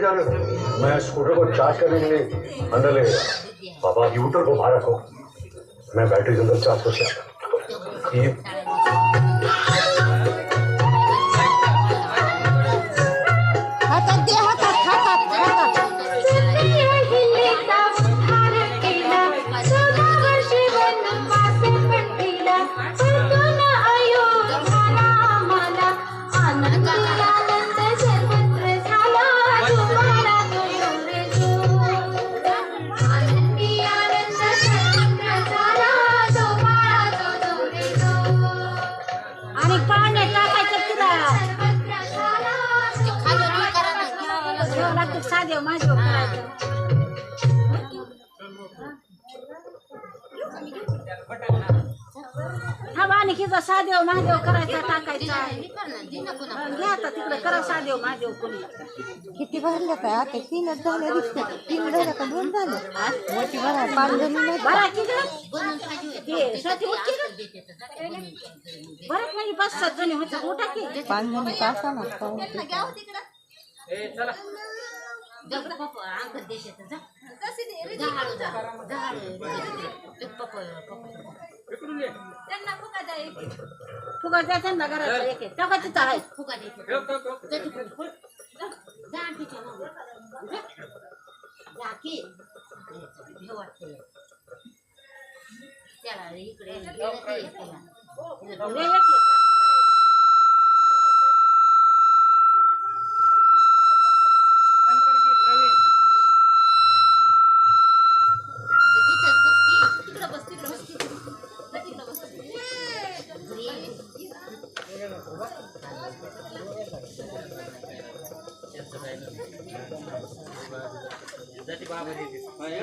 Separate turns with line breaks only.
जाने दो मैं स्कूटर को चार्ज करने के लिए अंदर ले गया। बाबा यूटर को बाहर रखो। मैं बैटरी अंदर चार्ज कर सकता हूँ। ये
ठेवावं साधे माझे हा आणि किती साधेव महादेव करायचा टाकायचा घ्या आता तिकडे करा साधेव महादेव कोणी
किती भरले काय? आता तीनच झाले दिसते तीन झाले का दोन झाले? मोठी भरा पाच जणी नाही
बरा की गं? साठी होत बरं म्हणजे पाच सात जणी होत्या मोठा की.
पाच जणी का असा ना
जग पप्पा
अंकल देशाचं जा.
जा हळू जा. जा. हळू त्यांना फुका द्यायची फुगा द्या त्यांना घरात एक
एक टाका तिथं आहे? फुगा द्यायची त्याला इकडे काय